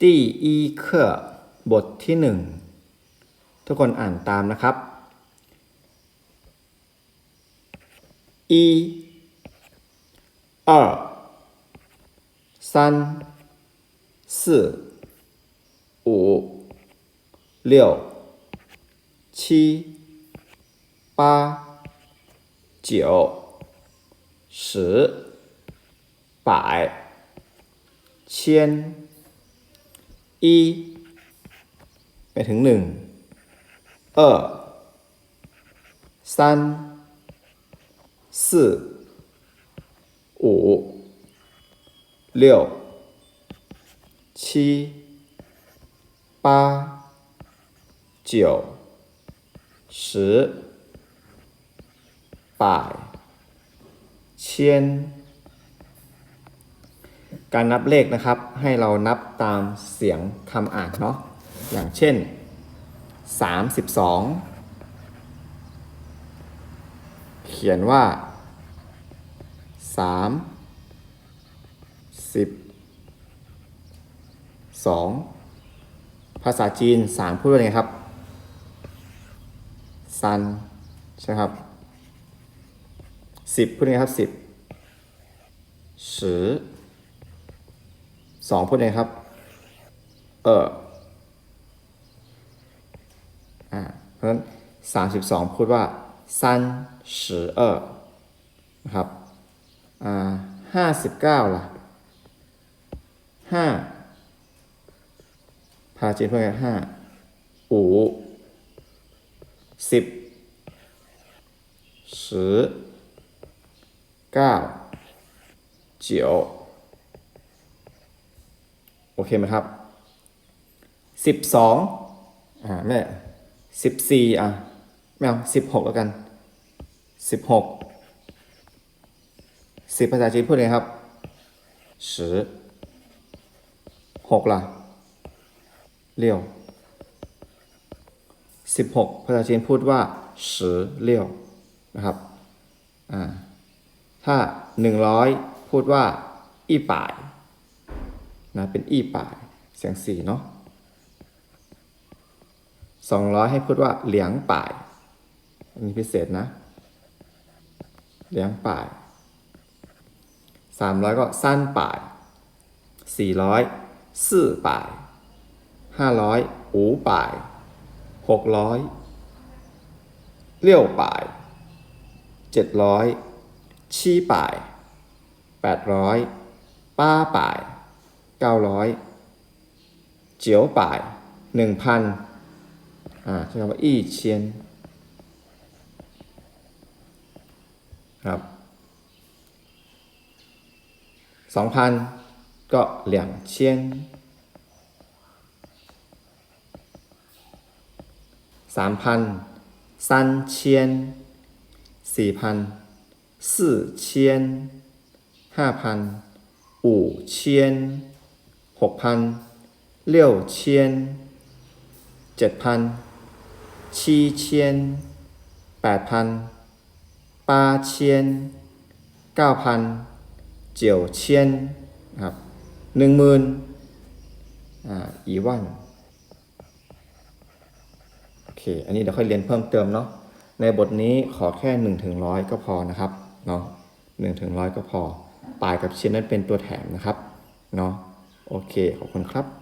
第一课บทที่หนึ่งทุกคนอ่านตามนะครับ一二三四五六七八九十百千 一ไปถึงหนึ่ง二三四五六七八九十百千 การนับเลขนะครับ ให้เรานับตามเสียงคำอ่านเนาะอย่างเช่น 32 เขียนว่า 3 10 2 ภาษาจีน 3 พูดว่าไงครับ ซัน ใช่ครับ 10 พูดไงครับ 10十 สองพูดไงครับ เอออ่าเพราะฉะนั้นสามสิบสองพูดว่าซันสิบเออนะครับอ่าห้าสิบเก้าล่ะห้าพาจีนพูดไงห้าอูสิบสิบเก้าเจียว อเคไหมครับสิบสองอ่าแม่สิบสี่อะไม่เอาสิบหกแล้วกันสิบหกสิบภาษาจีนพูดไงครับ十หกล่ะเลี้ยวสิบหกภาษาจีนพูดว่า十เลี้ยวนะครับอ่าถ้าหนึ่งร้อยพูดว่าอีป่าย นะเป็นอีป่ายเสียงสี่เนาะสองร้อยให้พูดว่าเหลียงป่ายอันนี้พิเศษนะ เหลียงป่ายสามร้อยก็สั้นป่ายสี่ร้อยสี่ป่ายห้าร้อยอูป่ายหกร้อยเลี้ยวป่ายเจ็ดร้อยชี้ป่ายแปดร้อยป้าป่าย เก้าร้อยเจียวป่ายหนึ่งพันอ่าใช้คำว่าอี้เชีครับสองพันก็เหงเชีนสามพันสามพันสี่พันสี่เชียนห้าพัน五千 หกพันเลี้ยวเชียนเจ็ดพันชีเชียนแปดพันปาเชียนเก้าพันเจียวเชียนครับหนึ่งหมื่นอ่าอีวันโอเค อันนี้เดี๋ยวค่อยเรียนเพิ่มเติมเนาะในบทนี้ขอแค่หนึ่งถึงร้อยก็พอนะครับเนาะหนึ่งถึงร้อยก็พอปลายกับเชียนนั้นเป็นตัวแถมนะครับเนาะ โอเค ขอบคุณครับ